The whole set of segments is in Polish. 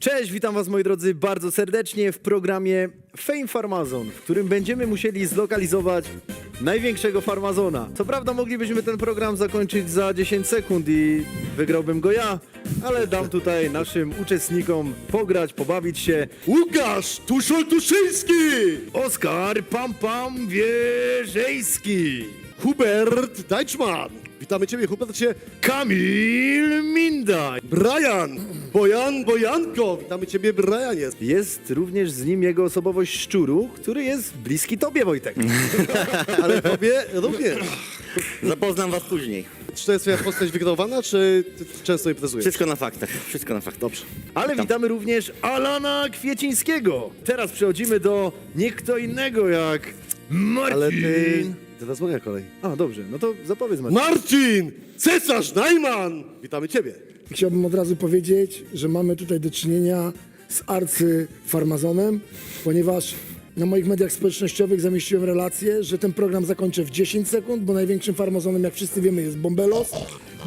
Cześć, witam was moi drodzy bardzo serdecznie w programie Fame Farmazon, w którym będziemy musieli zlokalizować największego farmazona. Co prawda moglibyśmy ten program zakończyć za 10 sekund i wygrałbym go ja, ale dam tutaj naszym uczestnikom pograć, pobawić się. Łukasz Tuszol-Tuszyński! Oskar Pam Pam Wierzejski, Hubert Deichmann! Witamy Ciebie, Hubercie. Kamil Minda. Brian! Bojan Bojanko! Witamy Ciebie, Brianie. Jest również z nim jego osobowość szczuru, który jest bliski tobie Wojtek. Ale Tobie również. Zapoznam was później. Czy to jest Twoja postać wygrywana, czy Ty często imprezujesz? Wszystko na faktach, wszystko na faktach. Dobrze. Ale witamy również Alana Kwiecińskiego. Teraz przechodzimy do nie kto innego jak Marcin. Ale Ty... Teraz moja kolej. A, dobrze, no to zapowiedz Marcin. Marcin! Cesarz Najman! Witamy Ciebie. Chciałbym od razu powiedzieć, że mamy tutaj do czynienia z arcyfarmazonem, ponieważ na moich mediach społecznościowych zamieściłem relację, że ten program zakończę w 10 sekund, bo największym farmazonem, jak wszyscy wiemy, jest Bombelos.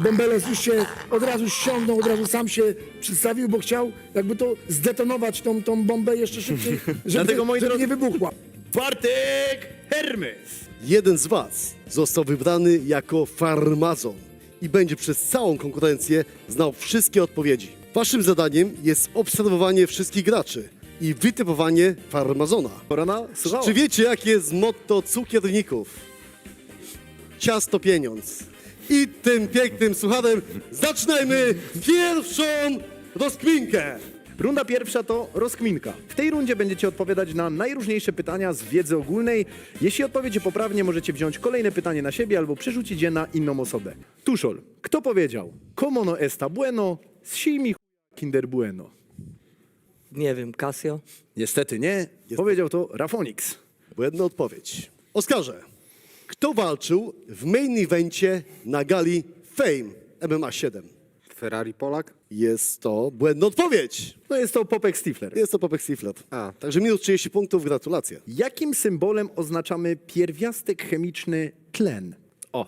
Bombelos już się od razu ściągnął, od razu sam się przedstawił, bo chciał jakby to zdetonować tą, tą bombę jeszcze szybciej, żeby, Dlatego, moi żeby drodzy- nie wybuchła. Bartek Hermes. Jeden z Was został wybrany jako farmazon i będzie przez całą konkurencję znał wszystkie odpowiedzi. Waszym zadaniem jest obserwowanie wszystkich graczy i wytypowanie farmazona. Pora na słuchała. Czy wiecie, jakie jest motto cukierników? Ciasto pieniądz. I tym pięknym słuchawem zaczynajmy pierwszą rozkminkę. Runda pierwsza to rozkminka. W tej rundzie będziecie odpowiadać na najróżniejsze pytania z wiedzy ogólnej. Jeśli odpowiecie poprawnie, możecie wziąć kolejne pytanie na siebie albo przerzucić je na inną osobę. Tuszol, kto powiedział? Como no está bueno, si mi ch- kinder bueno. Nie wiem, Casio? Niestety nie. Powiedział to Rafonix. Błędna odpowiedź. Oskarze, kto walczył w main evencie na gali Fame MMA 7? Ferrari Polak? Jest to błędna odpowiedź. No jest to Popek Stifler. Jest to Popek Stiflet. A. Także minus 30 punktów, gratulacje. Jakim symbolem oznaczamy pierwiastek chemiczny tlen? O,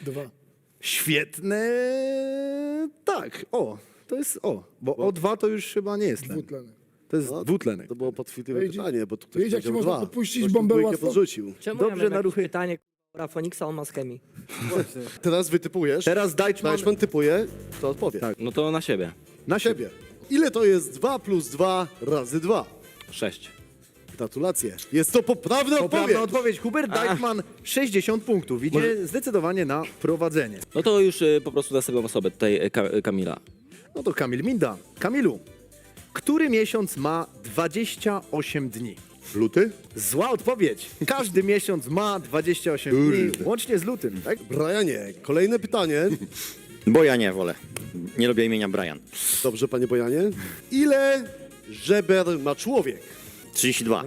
Dwa. świetne. Tak, o, to jest o, bo O2 to już chyba nie jest tlen. Dwutlenek. To jest dwutlenek. To było podchwytliwe Wiecie- pytanie, bo tu ktoś wiecie, jak się powiedział można dwa. podpuścić Ktoś tu bombę dwójkę łatwo? podrzucił. Czemu Dobrze, ja na jakieś ruchy. pytanie Rafoniksa, on ma z chemii. Teraz wytypujesz. Teraz Deichmann Deichmann typuje, to odpowie. Tak. No to na siebie. na siebie. Ile to jest 2 plus 2 razy 2? Sześć. Gratulacje. Jest to poprawna odpowiedź. Poprawna odpowiedź. Hubert Deichmann 60 punktów. Idzie zdecydowanie na prowadzenie. No to już y, po prostu zasypiam osobę tutaj y, Ka- y, Kamila. No to Kamil Minda. Kamilu, który miesiąc ma 28 dni? Luty? Zła odpowiedź. Każdy miesiąc ma 28 dni, łącznie z lutym, tak? Brianie, kolejne pytanie. Bo ja nie wolę. Nie lubię imienia Brian. Dobrze, panie Bojanie. Ile żeber ma człowiek? 32.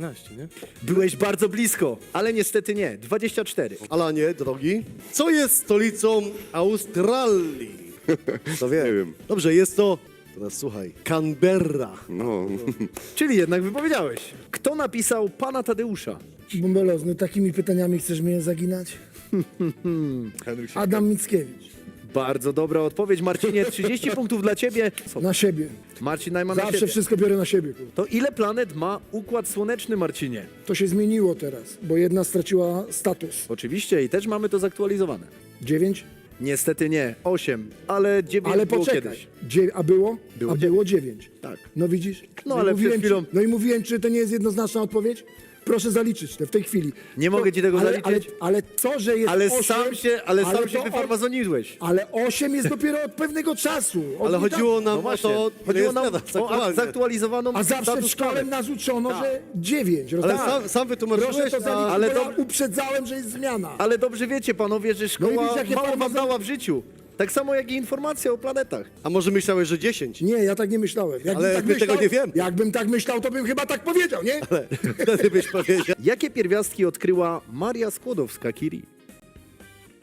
Byłeś bardzo blisko, ale niestety nie. 24. Alanie, drogi. Co jest stolicą Australii? To wiem. Nie wiem. Dobrze, jest to... Teraz słuchaj. Canberra. No. Czyli jednak wypowiedziałeś. Kto napisał Pana Tadeusza? Bombelos, no takimi pytaniami chcesz mnie zaginać? Adam Mickiewicz. Bardzo dobra odpowiedź, Marcinie. 30 punktów dla ciebie. Na siebie. Marcin Najman na Zawsze siebie. wszystko biorę na siebie. kurwa. To ile planet ma Układ Słoneczny, Marcinie? To się zmieniło teraz, bo jedna straciła status. Oczywiście i też mamy to zaktualizowane. Dziewięć? Niestety nie. 8, ale 9 Ale było poczekaj. kiedyś. Dzie- a było? Było a było dziewięć. Tak. No widzisz? No, i ale przed chwilą- Ci, no i mówiłem, czy to nie jest jednoznaczna odpowiedź? Proszę zaliczyć to w tej chwili. Nie to, mogę ci tego ale, zaliczyć. Ale, ale to, że jest Ale osiem, sam się, ale sam się to- wyfarmazoniłeś. Ale osiem jest dopiero od pewnego czasu. Od Ale chodziło nam No o właśnie. to, Chodziło nam o zaktualizowaną A zawsze w status szkole nas uczono, że dziewięć. Ale rozumiesz? sam, sam wytłumaczyłeś, Proszę to zaliczyć, ale ale ja uprzedzałem, że jest zmiana. Ale dobrze wiecie, panowie, że szkoła No i widzisz, jakie mało wam farmazony- dała w życiu. Tak samo jak i informacja o planetach. a może myślałeś, że 10? Nie, ja tak nie myślałem. Jakbym Ale tak my myślał, tego nie wiemy. Jakbym tak myślał, to bym chyba tak powiedział, nie? Wtedy byś powiedział. Jakie pierwiastki odkryła Maria Skłodowska-Curie?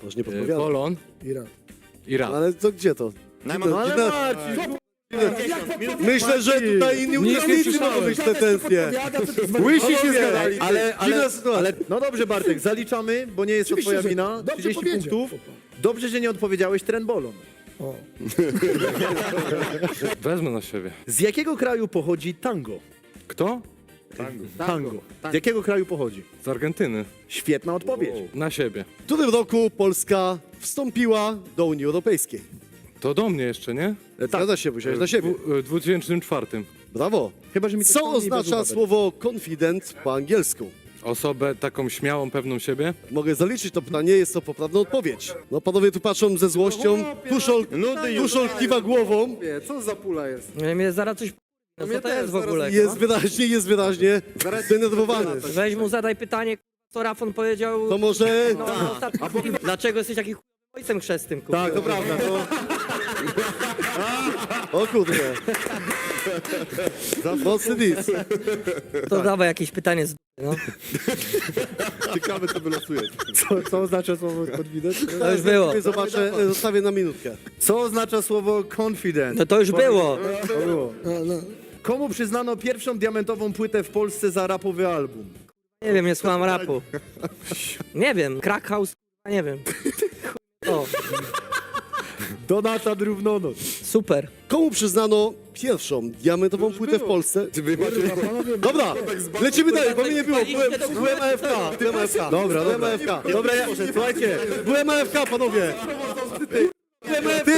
Może nie podpowiadam. Polon? Iran. Iran. Ale to gdzie to? Najman, Dziwne- Ale Myślę, że tutaj inni uczestnicy mogą być te tensje. Łysi się zgadali. ale, ale, Dziwna sytuacja. ale, no dobrze Bartek, zaliczamy, bo nie jest to Oczywiście, twoja że wina. dobrze 30 powiedział. punktów. Dobrze, że nie odpowiedziałeś trenbolon. O, Wezmę na siebie. Z jakiego kraju pochodzi tango? Kto? Tango. Z jakiego kraju pochodzi? Z Argentyny. Świetna odpowiedź. Na siebie. W którym roku Polska wstąpiła do Unii Europejskiej? To do mnie jeszcze, nie? Zgadza się, musiałeś na siebie. W 2004. Brawo. Chyba, że mi to Co oznacza słowo confident po angielsku? Osobę taką śmiałą, pewną siebie. Mogę zaliczyć to pytanie, jest to poprawna odpowiedź. No panowie tu patrzą ze złością. Tuszol, Tuszol kiwa głową. Wie, co za pula jest? Nie, Mnie zaraz coś... No co to jest w ogóle? Jest no? wyraźnie, jest wyraźnie zdenerwowany. Weź mu zadaj pytanie, co Rafon powiedział... To może... No, na ostatnim filmie. Dlaczego jesteś taki ojcem chrzestnym, kurwa? Tak, to prawda. To... O kurde. Mocny dis. To dawaj jakieś pytanie z... No. Ciekawe, co wylosuje. Co, co oznacza słowo confident? To już było. Zobaczę, zostawię na minutkę. Co oznacza słowo confident? No to już było. To było. no, no. Komu przyznano pierwszą diamentową płytę w Polsce za rapowy album? Nie wiem, nie słucham rapu. Nie wiem, Crack House, nie wiem. O, Donata Drównonoc. super. Komu przyznano pierwszą diamentową płytę w Polsce? Dobra, lecimy dalej, bo mnie nie było. Byłem, byłem AFK. Byłem AFK. Dobra, Byłem. AFK. Dobra, ja, słuchajcie. Byłem AFK, panowie. Ty!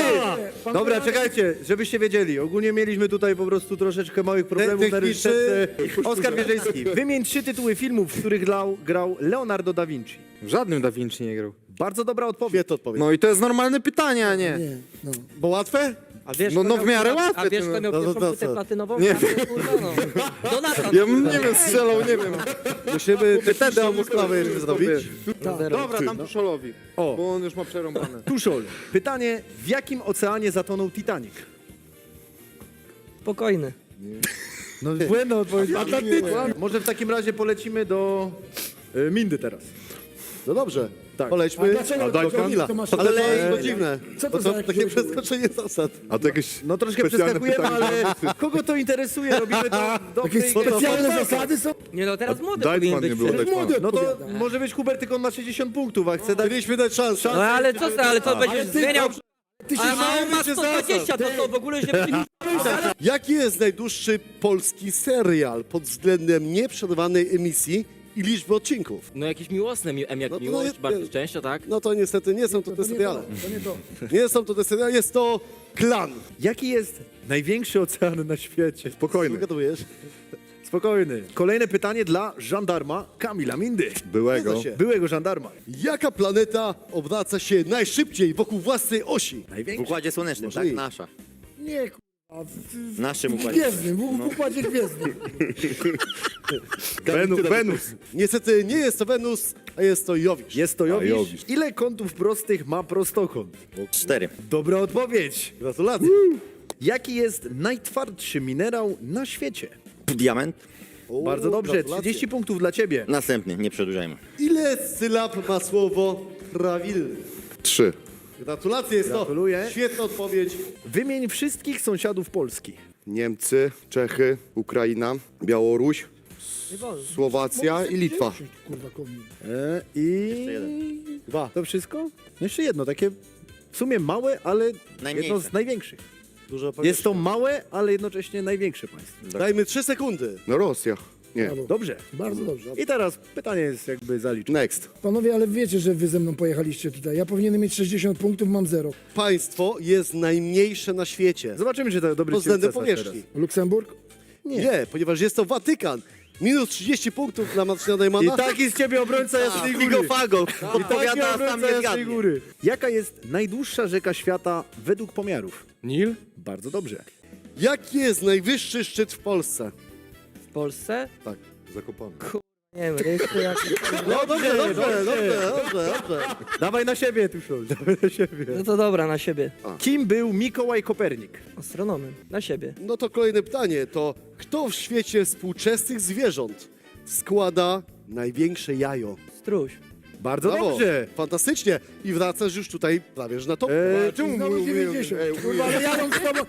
Dobra, czekajcie, żebyście wiedzieli. Ogólnie mieliśmy tutaj po prostu troszeczkę małych problemów na rynszczce. Oskar Wierzyński. Wymień trzy tytuły filmów, w których grał, grał Leonardo da Vinci. W żadnym Da Vinci nie grał. Bardzo dobra odpowiedź. Wie to odpowiedź. No i to jest normalne pytanie, a nie. Nie, no. Bo łatwe? A wiesz, No- kto no miał- w miarę łatwe, A wiesz, kto miał no. No pierwszą to płytę co? platynową? Nie. Kurwa, no. Donatan. Ja bym, nie wiem, strzelał, nie wiem. Musimy techniczną sprawę jeszcze zrobić. Zero. Dobra, dam Tuszolowi, O. bo on już ma przerąbane. Tuszol. Pytanie, w jakim oceanie zatonął Titanic? Spokojny. No błędna odpowiedź. Może w takim razie polecimy do y, Mindy teraz. No dobrze, Tak. A polećmy dlaczego do to- Kamila. to masz- Ale to jest to dziwne, Co to bo za to jakieś takie przeskoczenie zasad. A to jakieś No troszkę specjalne przeskakujemy, pytanie. ale kogo to interesuje? Robimy to Jakieś specjalne zasady są? Nie no, teraz młody Daj powinien pan być. nie było, przecież. pan. Młody No to odpowiada. może być Hubert tylko na 60 punktów, a chce dać... Mieliśmy dać szansę. No ale co, ale to będziesz ty- zmieniał... Ty się A a on ma 120, to co, w ogóle się... Jaki jest najdłuższy polski serial pod względem nieprzerwanej emisji i liczby odcinków? No jakieś miłosne, mi- M jak No to miłość, nie- bardzo szczęścia, tak? No to niestety nie są to te To nie to, seriale. to nie to. Nie są to te seriale, jest to klan. Jaki jest największy ocean na świecie? Spokojny. Wygadujesz? Spokojny. Kolejne pytanie dla żandarma Kamila Mindy. Byłego. Zgadza się. Byłego żandarma. Jaka planeta obraca się najszybciej wokół własnej osi? W Największy. Układzie Słonecznym, Może tak? i- Nasza. Nie, w, naszym układzie. gwiezdnym, w, w układzie gwiezdnym. Wenus. Wenus. Niestety nie jest to Wenus, a jest to Jowisz. Jest to Jowisz. Jowisz. Ile kątów prostych ma prostokąt? Cztery. Dobra odpowiedź. Gratulacje. Jaki jest najtwardszy minerał na świecie? Diament. O, Bardzo dobrze. gratulacje. 30 punktów dla ciebie. Następny, nie przedłużajmy. Ile sylab ma słowo prawilny? Trzy. Gratulacje, jest Gratuluję. to świetna odpowiedź. Wymień wszystkich sąsiadów Polski. Niemcy, Czechy, Ukraina, Białoruś, Słowacja i Litwa. E, I... Dwa. To wszystko? No jeszcze jedno, takie w sumie małe, ale Najmniejsze. jedno z największych. Dużo Jest to małe, ale jednocześnie największe państwo. Dajmy trzy sekundy. No Rosja. Nie. Brawo. Dobrze. Bardzo dobrze. I teraz pytanie jest jakby zaliczone. Next. Panowie, ale wiecie, że wy ze mną pojechaliście tutaj. Ja powinienem mieć 60 punktów, mam zero. Państwo jest najmniejsze na świecie. Zobaczymy, czy to dobry Pod względem cesarz powierzchni. Luksemburg? Nie. ponieważ jest to Watykan. Minus 30 punktów dla Marcina teraz. Dajmana. I taki z ciebie obrońca jasnej góry. Figofago. I taki Odpowiada, sam jasnej zgadnie. góry. Jaka jest najdłuższa rzeka świata według pomiarów? Nil? Bardzo dobrze. Jaki jest najwyższy szczyt w Polsce? W Polsce? Zakopany. Nie wiem, jeszcze jak... No dobrze, dobrze, dobrze, dobrze, dobrze. Dawaj na siebie, Tuszol, dawaj na siebie. No to dobra, na siebie. Kim był Mikołaj Kopernik? Astronomem, na siebie. No to kolejne pytanie. To kto w świecie współczesnych zwierząt składa największe jajo? Struś. Bardzo Brawo. dobrze. Fantastycznie. I wracasz już tutaj prawie że na top. E, Czemu znowu 90? Kurwa, ale ja mam z tobą...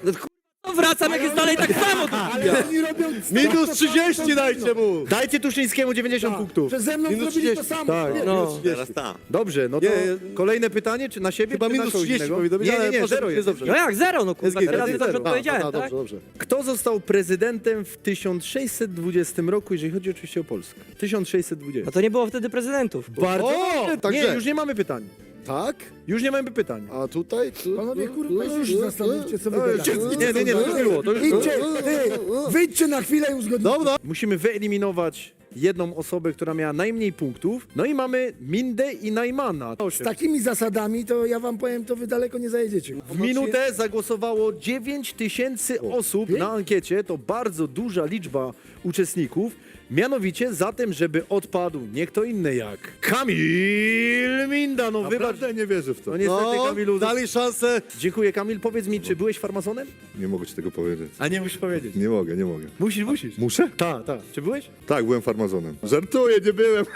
No wracam, jak jest dalej tak samo. Ale oni robią... Minus 30 dajcie mu! Dajcie Tuszyńskiemu 90 punktów. Że ze mną Minus zrobili to 30. samo. Tak. Nie, No. Teraz ta. Dobrze, no to Nie, kolejne pytanie, czy na siebie, Chyba czy minus na kogoś 30 innego? powinno być, Nie, nie, ale nie, proszę, zero jest dobrze. No jak zero, no kurwa, Jest git, trzy razy jest dobrze zero. odpowiedziałem, A, tak? Dobrze, dobrze. Kto został prezydentem w 1620 roku, jeżeli chodzi oczywiście o Polskę? 1620. No to nie było wtedy prezydentów. Bardzo O, dobrze. także- Nie, już nie mamy pytań. Tak? Już nie mamy pytań. A tutaj? Tu, Panowie, kurwa, tu, już tu, zastanówcie, co wy No, gadacie. Nie, nie, nie, to już było. To już było. Idźcie, ty, wyjdźcie na chwilę i uzgodnijcie. Dobra. Musimy wyeliminować jedną osobę, która miała najmniej punktów. No i mamy Mindę i Najmana. Z takimi zasadami, to ja wam powiem, to wy daleko nie zajedziecie. W minutę zagłosowało 9 tysięcy osób na ankiecie. To bardzo duża liczba uczestników. Mianowicie za tym, żeby odpadł nie kto inny jak Kamil Minda. No wybacz. nie wierzę w to. No niestety No, Kamilu. dali szansę. Dziękuję Kamil. Powiedz mi, czy byłeś farmazonem? Nie mogę ci tego powiedzieć. A nie musisz powiedzieć. Nie mogę, nie mogę. Musisz, musisz. Muszę? Tak, tak. Czy byłeś? Tak, byłem farmazonem. Żartuję, nie byłem.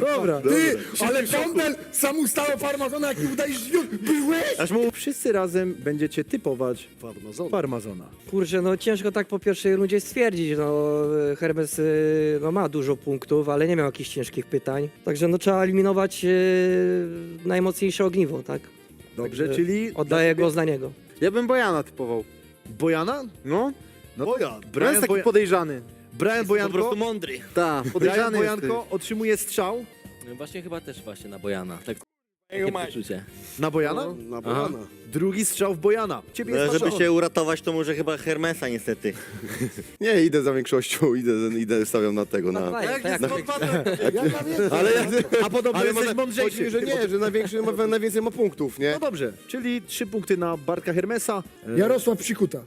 Dobra. Ty, ale Bąbel sam ustało farmazona, jaki udajesz. Byłeś? Aż mu wszyscy razem będziecie typować Farmazon. farmazona. Kurczę, no ciężko tak po pierwszej rundzie stwierdzić, no Hermes y, no, ma dużo punktów, ale nie miał jakichś ciężkich pytań. Także no trzeba eliminować y, najmocniejsze ogniwo, tak? Dobrze, Także czyli Oddaję go na niego. Ja bym Bojana typował. Bojana? No? No, Bojan. Brian, jest taki Boja... podejrzany. Brian Po Bojanko, prostu mądry. Tak, Brian podejrzany Bojanko otrzymuje strzał No Właśnie chyba też właśnie na Bojana. Tak Mać. poczucie. na Bojana, Na Bojana. drugi strzał w Bojana. Ciebie No, jest żeby się uratować, to może chyba Hermesa niestety. Nie, idę za większością, idę, idę stawiam na tego, No, na... tak jak Ale ja... A podobno Ale jesteś może- mądrzejszy. że nie, że największy, ma, najwięcej ma punktów, nie? No dobrze, czyli trzy punkty na Bartka Hermesa, e, Jarosław Psikuta.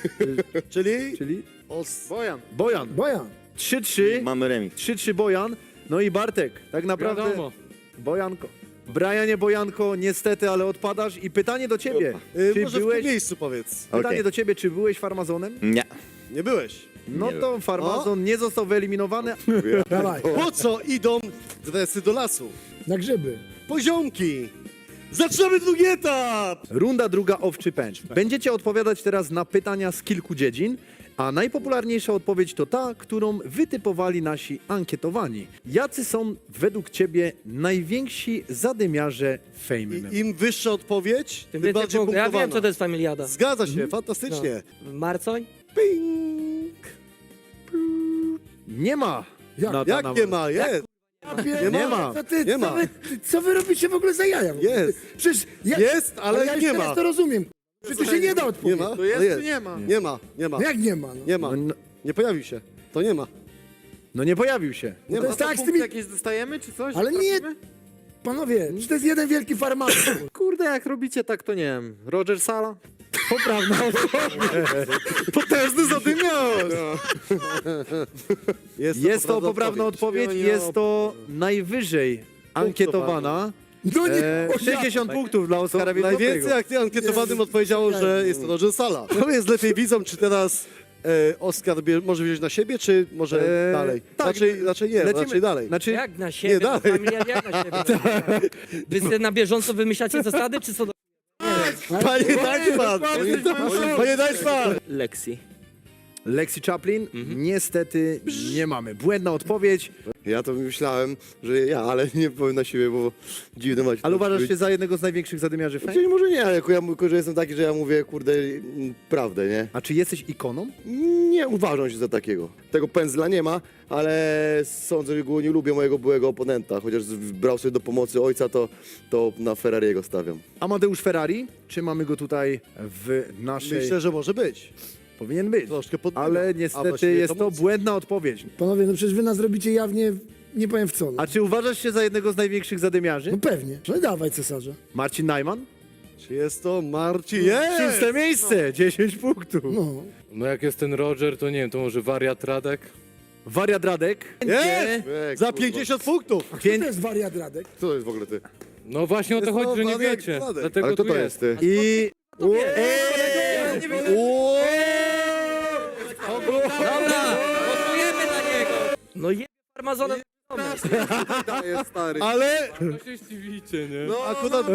Czyli? czyli Os... Bojan. Bojan. Bojan. 3-3, Mamy remis. 3-3 Bojan, no i Bartek, tak naprawdę Wiadomo. Bojanko. Brianie Bojanko, niestety, ale odpadasz i pytanie do ciebie. Y, Czy może w byłeś, tym miejscu powiedz. pytanie Okej. do ciebie, czy byłeś farmazonem? Nie. Nie byłeś. No to farmazon nie został wyeliminowany. Dawaj, Po co idą dresy do lasu? na grzyby. Poziomki. Zaczynamy drugi etap! Runda druga owczy pęcz. Będziecie odpowiadać teraz na pytania z kilku dziedzin, a najpopularniejsza odpowiedź to ta, którą wytypowali nasi ankietowani. Jacy są według ciebie najwięksi zadymiarze Fame Im wyższa odpowiedź, Tym tym więcej bardziej punktów. Ja punktowana. wiem, co to jest familiada. Zgadza się, fantastycznie. Marcoń? Ping. Nie ma. Jak- Natana- Jak nie ma? Jest. Nie, Nie ma. Co, ty, Nie co, ma. Wy, ty, co wy robicie w ogóle za jaja? Jest. Przecież ja, Jest, ale ja już nie teraz ma. to rozumiem. Przecież to się nie da Nie odpowiedzieć. ma? To jest, No czy nie ma? Nie ma, nie ma. No jak nie ma? No. Nie ma. No, Nie pojawił się. To nie ma. no nie pojawił się. Nie To ma. jest tak z Punkty tymi... jakieś dostajemy, czy coś? Ale nie- Trafimy? Panowie, czy to jest jeden wielki farmazon? Kurde, jak robicie tak, to nie wiem. Roger Sala? Poprawna Potężny zadymiarz! Jest, Jest to poprawna odpowiedź, jest to najwyżej ankietowana. No nie, E, o ja- 60 punktów dla Oskara To najwięcej ty ankietowanym odpowiedziało, że jest to Roger Sala. Jest lepiej widzą, czy teraz e, Oskar bie, może wziąć na siebie, czy może E, dalej? tak. raczej, raczej nie, Lecimy. raczej dalej. Znaczy, Jak na siebie? dalej. to familiada jak na siebie? Wy sobie na bieżąco wymyślacie zasady, czy co? Panie Dajczman! Panie Dajczman! Lexi. Lexi Chaplin, niestety nie mamy. Błędna odpowiedź, Ja to myślałem, że ja, ale nie powiem na siebie, bo dziwne macie. ale uważasz się za jednego z największych zadymiarzy Fame? Czyli może nie, ale jako ja tylko, że jestem taki, że ja mówię, kurde, prawdę, nie? A czy jesteś ikoną? Nie uważam się za takiego. Tego pędzla nie ma, ale sądzę, że go nie lubię mojego byłego oponenta. Chociaż z- brał sobie do pomocy ojca, to, to na Ferrariego stawiam. Amadeusz Ferrari, czy mamy go tutaj w naszej... Myślę, że może być. Powinien być. Troszkę podbiega. Ale A niestety właściwie jest to mocno. błędna odpowiedź. Panowie, no przecież wy nas robicie jawnie, nie powiem w co. No, A czy uważasz się za jednego z największych zadymiarzy? no pewnie. No dawaj cesarze. Marcin Najman? Czy jest to Marcin? Jest! Szóste miejsce, 10 punktów. No. No jak jest ten Roger, to nie wiem, to może wariat Radek? Wariat Radek? Jest! Ej, Za kurwa. 50 punktów! Kto Pięć... to jest wariat Radek? Co to jest w ogóle ty? No właśnie o to Jest chodzi, to że nie wariat wiecie. Radek. Dlatego Ale kto tu to jest. jest ty? I... Dobra, głosujemy na niego. No je farmazonem. Daję, stary. Ale To się zdziwicie, nie? No, Akurat...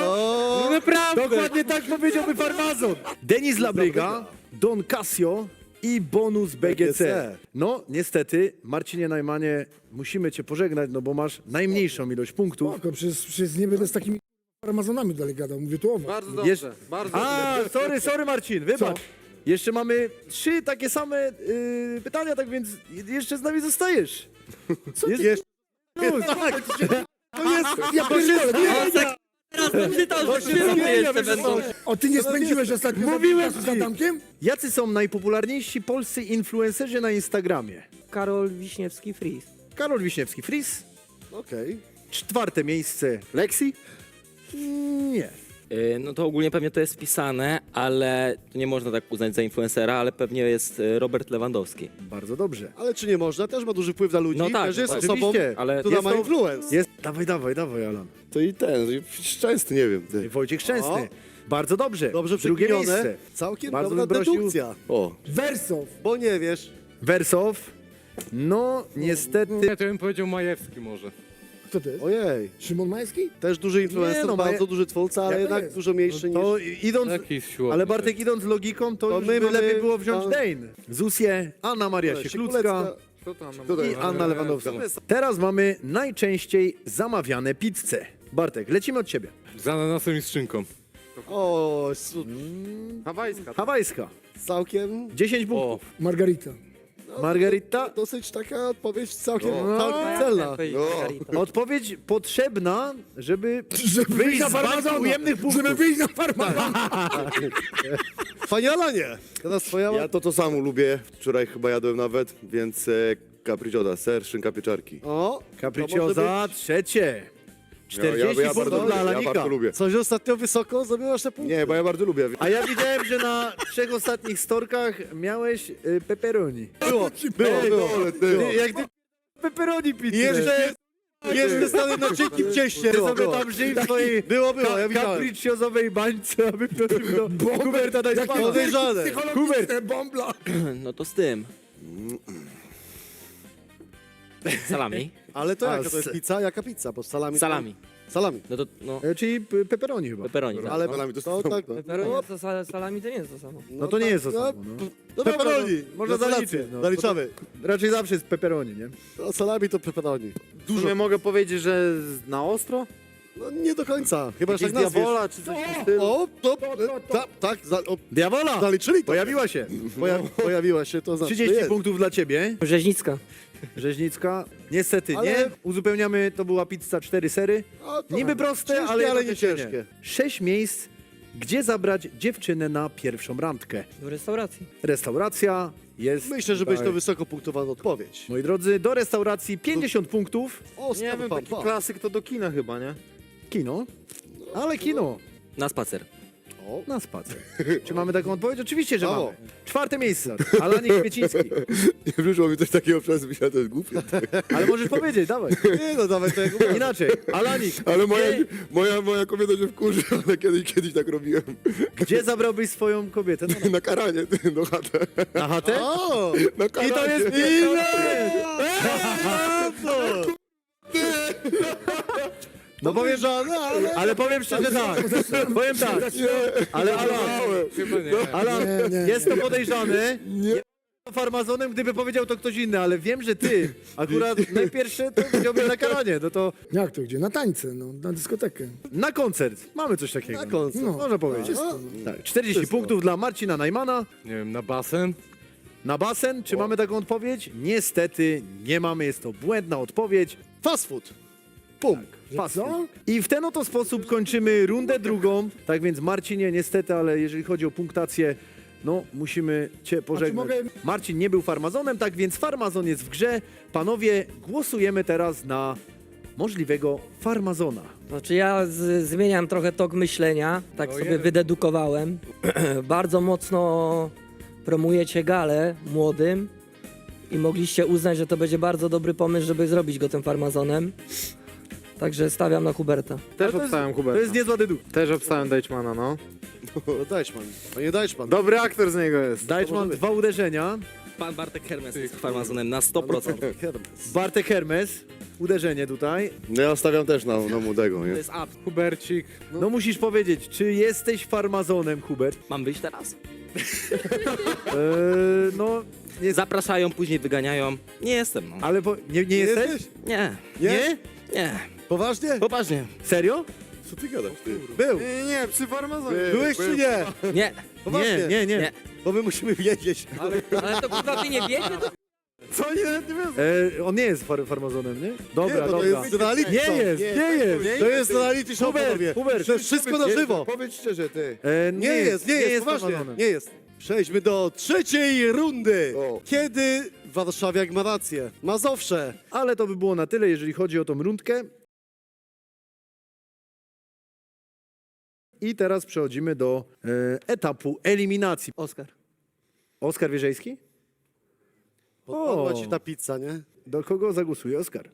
No naprawdę! dokładnie tak powiedziałby Farmazon. Denis Labryga, Don Casio i bonus BGC. BGC. No, niestety, Marcinie Najmanie, musimy cię pożegnać, no bo masz najmniejszą ilość punktów. Spoko, przecież, przecież nie będę z takimi farmazonami dalej gadał, mówię tu o was. Bardzo dobrze, bardzo A, dobrze. sorry, sorry Marcin, wybacz. Jeszcze mamy trzy takie same y, pytania, tak więc jeszcze z nami zostajesz. Co Jest- Jest... No, tak. To jest... Ja pierdolę, nie, Teraz bym czytał, że jeszcze będą. O, ty nie spędziłeś ostatnio Mówiłem z. Adamkiem? Jacy są najpopularniejsi polscy influencerzy na Instagramie? Karol Wiśniewski Freeze. Karol Wiśniewski, Fris. Okej. Czwarte miejsce, Lexi. Nie. Yy, No to ogólnie pewnie to jest wpisane, ale to nie można tak uznać za influencera, ale pewnie jest yy, Robert Lewandowski. Bardzo dobrze. Ale czy nie można? Też ma duży wpływ na ludzi. No tak, Też jest no osobą, oczywiście, ale która jest ma to- influence. Jest... Dawaj, dawaj, dawaj, Alan. To i ten, szczęsty, nie wiem. Ty. Wojciech Szczęsny. O. Bardzo dobrze. Dobrze Drugie przekminione. miejsce. Całkiem Bardzo dobra bym prosił- dedukcja. O, Wersow. Bo nie wiesz. Wersow. No, niestety. Nie, to bym powiedział Majewski może. Kto to jest? Ojej. Szymon Majski? Też duży influencer, Nie, no, bardzo Maja- duży twórca, ale jednak jest? dużo mniejszy niż... To idąc. Taki siłowny. Ale Bartek, idąc logiką, to, To już my by mamy- lepiej było wziąć to- Dane. Zusie, Anna Maria Sieklucka Co tam? no? I Anna Lewandowska. Teraz mamy najczęściej zamawiane pizze. Bartek, lecimy od ciebie. Z ananasem i z szynką. O, su- Hawajska. Hawajska, całkiem... 10 punktów. Margarita. Margarita, Dosyć taka odpowiedź całkiem, No. całkiem celna. Powiedzieć No. Margarita. odpowiedź potrzebna, żeby Żeby wyjść na z banku farmazona. ujemnych punktów. Żeby wyjść na farmazona. Panie Alanie, teraz twoja... Ja to to samo lubię. Wczoraj chyba jadłem nawet, więc e, capricciosa, ser, szynka pieczarki. O, Capricciosa, trzecie. 40 ja, ja, punktów bardzo dla lubię, ja Alanika. bardzo lubię. coś ostatnio wysoko zrobiłaś te punkty. Nie, bo ja bardzo lubię. A ja widziałem, że na trzech ostatnich storkach miałeś y, pepperoni. Było, było, Ej, było. Ty, jak ty pepperoni pizzę. I jeszcze, jeszcze stary na cienkim cieście. Ty Było, sobie było. tam żyj w swojej Było, było, ja ka- widziałem. bańce, aby do Huberta daj spać. Podejrzane. Psychologiczne bombla. No to z tym. Salami. Ale to A, jaka to jest z- pizza? Jaka pizza? Bo z salami... Salami. Salami. No to, no, E, Czyli p- pepperoni chyba. pepperoni. tak, Ale no. Salami to to samo. tak. Pepperoni to sa- salami to nie jest to samo. No to nie jest to tak, samo, no. No pepperoni. no, można Gratulacje. zaliczyć, no. Zaliczamy. Raczej zawsze jest pepperoni, nie? No, salami to pepperoni. W sumie mogę powiedzieć, że z- na ostro? No nie do końca. Chyba, że Jakiś tak nazwiesz. diabola czy coś w tym stylu? O, to, tak, tak, za, o, Diawola! zaliczyli to. Pojawiła się. Poja, pojawiła się, to znaczy 30 jest. punktów dla ciebie. Rzeźnicka. Rzeźnicka. Niestety Ale- nie. Uzupełniamy, to była pizza 4 sery. To- Niby proste, ciężkie, ale, ale nie jednocześnie ciężkie. Sześć miejsc, gdzie zabrać dziewczynę na pierwszą randkę. Do restauracji. Restauracja jest. Myślę, że będzie to wysoko punktowana odpowiedź. Moi drodzy, do restauracji 50 punktów. O, Nie wiem, taki klasyk to do kina chyba, nie? Kino. Ale kino. Na spacer. O, Na spacer. Czy mamy taką odpowiedź? Oczywiście, że Brawo. mamy. Czwarte miejsce. Alanik Kwieciński. Nie wyszło mi coś takiego przez myślałem, to jest głupie. Ale możesz powiedzieć, dawaj. nie no, dawaj to jak Inaczej. Alanik. Ale moja, Gdzie, moja, moja kobieta się wkurzy, ale kiedyś, kiedyś tak robiłem. gdzie zabrałbyś swoją kobietę? No, Na karanie, ty, chatę. na chatę? O, Na I karanie. to jest ile? No powiem, żadne, ale... ale powiem szczerze tak. Powiem tak. Ale Alan, Chyba nie. Alan Nie, nie. jest to podejrzane. Nie. Farmazonem, gdyby powiedział to ktoś inny, ale wiem, że ty akurat najpierwsze to wziąłbym na karanie. No to Jak to gdzie? Na tańce, no, na dyskotekę. na koncert. Mamy coś takiego. Na koncert. No. Można powiedzieć. No. Tak, 40 punktów dla Marcina Najmana. Nie wiem, na basen? Na basen, czy mamy taką odpowiedź? Niestety nie mamy, jest to błędna odpowiedź. Fast food. Pum. Fast co? I w ten oto sposób kończymy rundę drugą. Tak więc Marcinie, niestety, ale jeżeli chodzi o punktację, no musimy cię pożegnać. mogę- Marcin nie był farmazonem, tak więc farmazon jest w grze. Panowie, głosujemy teraz na możliwego farmazona. Znaczy ja z, zmieniam trochę tok myślenia, tak Ojej. sobie wydedukowałem. Bardzo mocno promujecie galę młodym i mogliście uznać, że to będzie bardzo dobry pomysł, żeby zrobić go tym farmazonem. Także stawiam na Huberta. Też to jest- obstałem To Huberta. jest niezła dedukt. Też obstałem Deichmana, no. No Deichmann. Panie Deichmann. Dobry aktor z niego jest. Być. dwa uderzenia. Pan Bartek Hermes jest farmazonem na 100%. Hermes. Bartek Hermes, uderzenie tutaj. No ja stawiam też na, na młodego, To nie? jest up. Hubercik. No musisz powiedzieć, czy jesteś farmazonem, Hubert? Mam wyjść teraz? Eee, no, nie, Zapraszają, później wyganiają. Nie jestem, no. ale po, nie, nie jesteś? Jesteś? Nie, Nie? nie. Poważnie? Poważnie. Serio? Co ty gadasz, ty? Był. Nie, nie, przy farmazonie. Byłeś czy nie? Nie. Poważnie? Nie, nie, nie. Nie. Bo my musimy wiedzieć. Ale to kurwa ty nie wiecie? To... Co nie, nie wiem. Eee, on nie jest far, farmazonem, nie? Dobra, nie, bo to dobra. jest reality Nie show. jest, nie jest. To jest reality show, Hubert, panowie. Hubert, To jest wszystko na żywo. Powiedz szczerze, ty. Eee, Nie jest, nie jest, poważnie. farmazonem. Nie jest. Przejdźmy do trzeciej rundy. O. Kiedy Warszawiak ma rację? Mazowsze. Ale to by było na tyle, jeżeli chodzi o tą rundkę. I teraz przechodzimy do e, etapu eliminacji. Oskar. Oskar Wierzejski? Podpadła O. ci ta pizza, nie? Do kogo zagłosuje Oskar?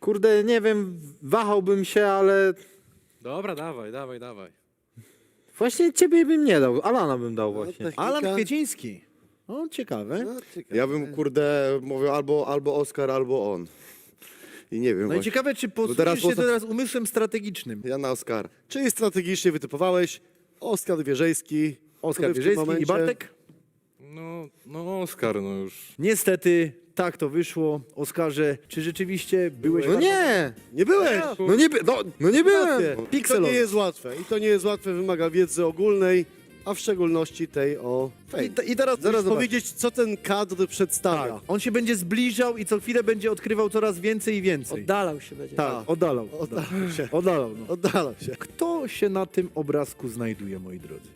Kurde, nie wiem, wahałbym się, ale Dobra, dawaj, dawaj, dawaj. właśnie ciebie bym nie dał. Alana bym dał właśnie. Technika. Alan Kwieciński. O, ciekawe. No, ciekawe. Ja bym, kurde, mówił albo, albo Oskar, albo on. I nie wiem No i właśnie. ciekawe, czy teraz się teraz umysłem strategicznym. Ja na Oskar. Czyli strategicznie wytypowałeś Oskar Wierzejski. Oskar który w tym Wierzejski i momencie- Bartek? No, no Oskar, no już. Niestety, tak to wyszło. Oskarze, czy rzeczywiście byłeś... No nie, Nie byłeś! no nie, by- no, no nie byłem. Rację. To nie jest łatwe. I to nie jest łatwe, wymaga wiedzy ogólnej, a w szczególności tej o fame. I, I teraz Zaraz zaraz zobacz. powiedzieć, co ten kadr przedstawia. Tak, on się będzie zbliżał i co chwilę będzie odkrywał coraz więcej i więcej. Oddalał się będzie. Tak, oddalał. Oddalał się. Oddalał, no. Oddala się. Kto się na tym obrazku znajduje, moi drodzy?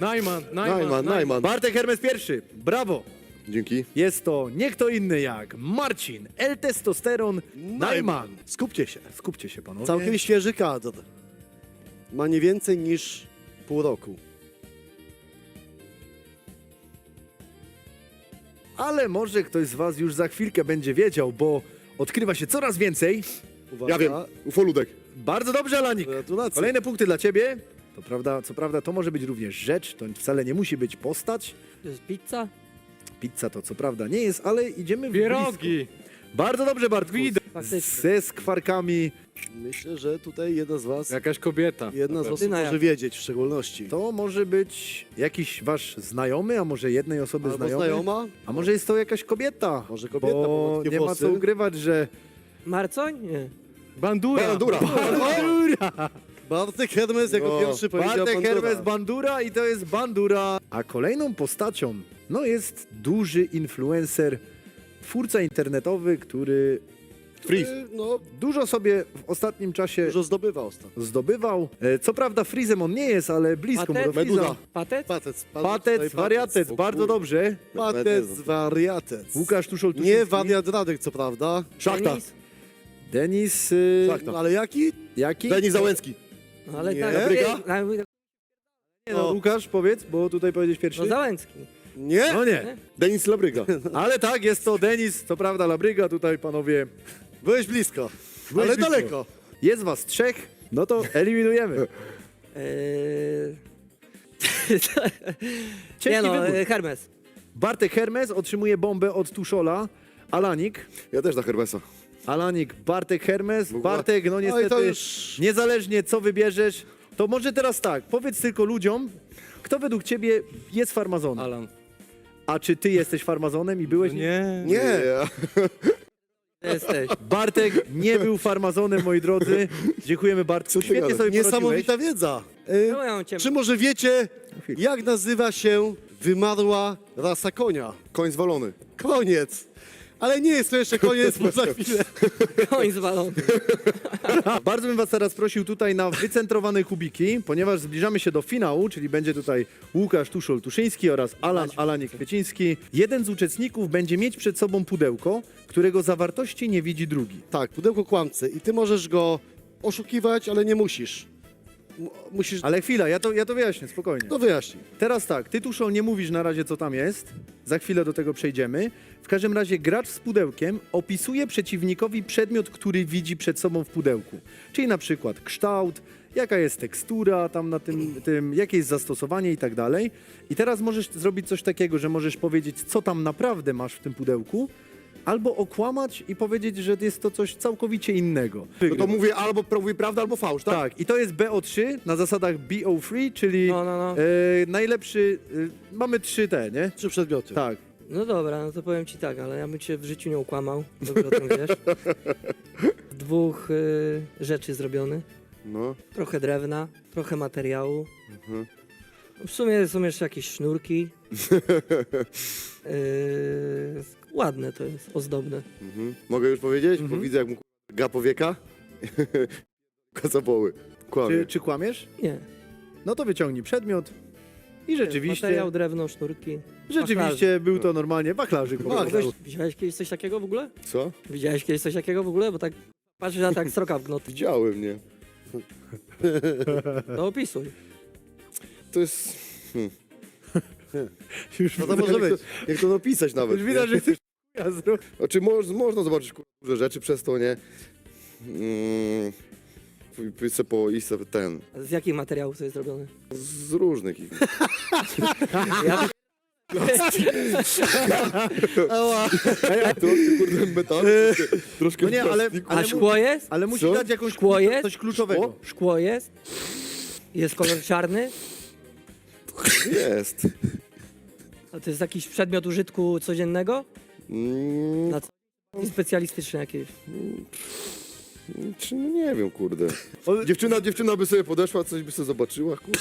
Najman, Najman, Najman, Najman. Bartek Hermes pierwszy, brawo! Dzięki. Jest to nie kto inny jak Marcin, L-testosteron, Najman. Skupcie się. Skupcie się, panowie. Całkiem świeży kadr. Ma nie więcej niż pół roku. Ale może ktoś z was już za chwilkę będzie wiedział, bo odkrywa się coraz więcej. Uwaga. Ja wiem, ufoludek. Bardzo dobrze, Alanik. Gratulacje. Kolejne punkty dla ciebie. To prawda, co prawda to może być również rzecz, to wcale nie musi być postać. To jest pizza? Pizza to co prawda nie jest, ale idziemy w blisko. Pierogi. Bardzo dobrze, Bartku. Faktycznie. Ze skwarkami. Myślę, że tutaj jedna z was, Jakaś kobieta. jedna z osób na może jak? wiedzieć w szczególności. To może być jakiś wasz znajomy, a może jednej osoby Albo znajomy. znajoma, A może jest to jakaś kobieta? Może kobieta, bo bo takie nie ma włosy. co ukrywać, że Marcoń? Nie. Bandura. Bandura. Bartek Hermes jako O, pierwszy powiedział Bartek Pandora. Hermes Bandura i to jest Bandura. A kolejną postacią no jest duży influencer, twórca internetowy, który Freeze. Y, No, dużo sobie w ostatnim czasie dużo zdobywa ostatnio. zdobywał. E, Co prawda Freezem on nie jest, ale blisko mu do Patec? Freeza. Meduza. Patec? Patec. Patec, wariatec, O bardzo dobrze. Patec, wariatec. Łukasz Tuszol Nie wariat Radek, co prawda. Szachta. Denis? Denis, y, Szachta. No, ale jaki? jaki? Denis Załęcki. No, ale Nie. tak. Labryga? Na- Nie, no, Łukasz, powiedz, bo tutaj powiedzieć pierwszy. No Załęcki. Nie? No nie, Denis Labryga. ale tak, jest to Denis, co prawda Labryga, tutaj panowie, Byłeś blisko. Byłeś ale blisko. daleko. jest was trzech, no to eliminujemy. Eee... Ciężki nie no, wybór. e, Hermes. Bartek Hermes otrzymuje bombę od Tuszola, Alanik, Ja też na Hermesa. Alanik, Bartek Hermes, Mógł- Bartek, no No i niestety, to już... niezależnie co wybierzesz, to może teraz tak, powiedz tylko ludziom, kto według ciebie jest farmazonem, Alan. a czy ty jesteś farmazonem i byłeś... No nie. Nie. Jesteś. Bartek nie był farmazonem, moi drodzy. Dziękujemy Bartku. Świetnie sobie poradziłeś. Niesamowita wiedza. Y, No cię. Czy może wiecie, jak nazywa się wymarła rasa konia? Koń zwalony. Koniec. Ale nie jest to jeszcze koniec, bo za chwilę. Koń zwalony. Bardzo bym was teraz prosił tutaj na wycentrowane kubiki, ponieważ zbliżamy się do finału, czyli będzie tutaj Łukasz Tuszol-Tuszyński oraz Alan Alanik Kwieciński. Jeden z uczestników będzie mieć przed sobą pudełko, którego zawartości nie widzi drugi. Tak, pudełko kłamcy. I ty możesz go oszukiwać, ale nie musisz. Musisz... Ale chwila, ja to, ja to wyjaśnię, spokojnie. No wyjaśnij. Teraz tak, ty Tuszol nie mówisz na razie co tam jest, za chwilę do tego przejdziemy. W każdym razie gracz z pudełkiem opisuje przeciwnikowi przedmiot, który widzi przed sobą w pudełku. Czyli na przykład kształt, jaka jest tekstura tam na tym, tym, jakie jest zastosowanie i tak dalej. I teraz możesz zrobić coś takiego, że możesz powiedzieć, co tam naprawdę masz w tym pudełku, albo okłamać i powiedzieć, że jest to coś całkowicie innego. No to mówię albo mówię prawdę, albo fałsz, tak? Tak, i to jest BO3 na zasadach BO3, czyli No, no, no. E, najlepszy. E, mamy trzy te, nie? Trzy przedmioty. Tak. No dobra, no to powiem ci tak, ale ja bym cię w życiu nie ukłamał, dobrze o tym wiesz. Z dwóch y, rzeczy zrobiony. No. Trochę drewna, trochę materiału. W sumie są jeszcze jakieś sznurki. Yy, ładne to jest, ozdobne. Mhm. Mogę już powiedzieć? Bo widzę, jak mu ga powieka. Kłamie. Czy, czy kłamiesz? Nie. No to wyciągnij przedmiot. I rzeczywiście, Materiał, drewno, sznurki. rzeczywiście był to normalnie wachlarzyk. po prostu. Widziałeś, widziałeś kiedyś coś takiego w ogóle? Co? Widziałeś kiedyś coś takiego w ogóle? Bo tak patrzysz na tak sroka w gnot. Widziałem, nie? To opisuj. To jest... Już No to może jak być. To, jak to napisać nawet, Już widać, że chcesz. Znaczy, moż, można zobaczyć kur- duże rzeczy przez to, nie? Mm, pójdź po i se ten. Z jakich materiałów to jest zrobione? Z różnych. ich. Ja, A to kurde metal, troszkę, No nie, ale, a szkło jest? ale musi Co? dać jakąś Szkło jest? coś kluczowego. Szkło jest? Jest kolor czarny? jest. A to jest jakiś przedmiot użytku codziennego? Mm, Na co? I specjalistyczny jakiś. czy, no nie wiem, kurde. Dziewczyna, dziewczyna by sobie podeszła, coś by sobie zobaczyła, kurde.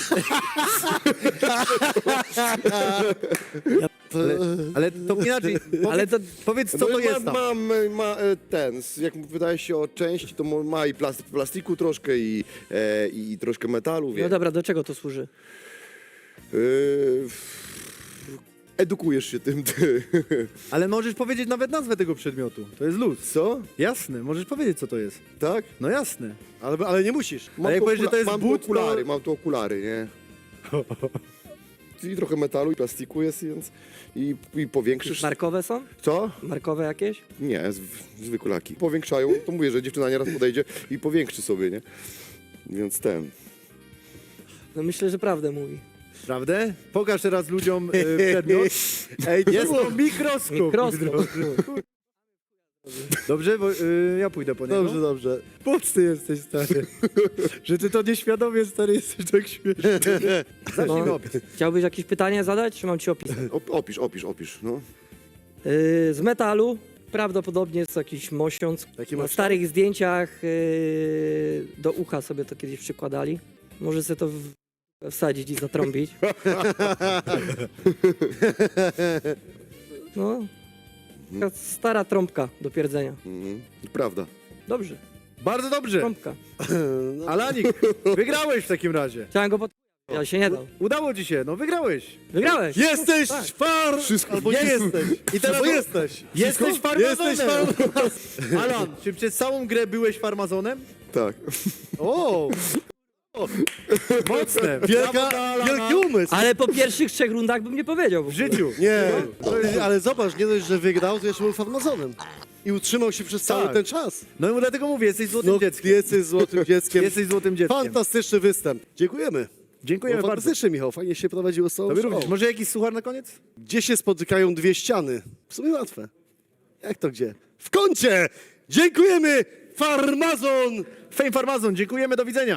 Ale, ale to inaczej. Powiedz, Ale to powiedz co No to jest ma, tam. ma, ma e, ten, s- jak wydaje się o części, to mo- ma i plastiku troszkę i, e, i troszkę metalu, No wie. dobra, do czego to służy? E, edukujesz się tym, ty. Ale możesz powiedzieć nawet nazwę tego przedmiotu. To jest luz. Co? Jasne, możesz powiedzieć co to jest. Tak? No jasne. Ale, ale nie musisz. Mam jak tu powiesz, że to jest mam tu but, to- okulary, mam tu okulary, nie? I trochę metalu i plastiku jest, więc i, i powiększysz... Markowe są? Co? Markowe jakieś? Nie, zw- zwykłe laki. Powiększają, to mówię, że dziewczyna nieraz podejdzie i powiększy sobie, nie? Więc ten. No myślę, że prawdę mówi. Prawdę? Pokaż teraz ludziom y, przedmiot. Ej, Jest to mikroskop. Mikroskop. Dobrze, bo y, ja pójdę po niego. Dobrze, dobrze. Mocny jesteś, stary. Że ty to nieświadomie, stary, jesteś tak śmieszny. Zacznijmy No. opis. Chciałbyś jakieś pytanie zadać, czy mam ci opisać? Op, opisz, opisz, opisz, no. Yy, z metalu prawdopodobnie jest jakiś mosiąc. Jaki Na starych zdjęciach yy, do ucha sobie to kiedyś przykładali. Może sobie to w, wsadzić i zatrąbić. No. Taka stara trąbka do pierdzenia. Mhm. Prawda. Dobrze, Bardzo dobrze. trąbka. Alanik, wygrałeś w takim razie. Chciałem go pod... Ja się nie dał. Udało ci się, no wygrałeś. Wygrałeś! Jesteś Tak. far... Wszystko Albo Nie jesteś. I teraz Albo jesteś. Jesteś farmazonem. Jesteś farmazonem. Alan, czy przez całą grę byłeś farmazonem? Tak. O! O mocne. Wielka, wielki umysł. Ale po pierwszych trzech rundach bym nie powiedział. w W ogóle. życiu. Nie, ale zobacz, nie dość, że wygrał, to jeszcze był farmazonem. I utrzymał się przez cały Tak. ten czas. No i dlatego mówię, jesteś złotym No, dzieckiem. jesteś złotym dzieckiem. Jesteś złotym dzieckiem. Fantastyczny występ. Dziękujemy. Dziękujemy No, bardzo. fantastycznie, Michał. Fajnie się prowadziło z całą Tobie również. Może jakiś suchar na koniec? Gdzie się spotykają dwie ściany? W sumie łatwe. Jak to gdzie? W kącie! Dziękujemy! Farmazon! Fame Farmazon, dziękujemy, do widzenia.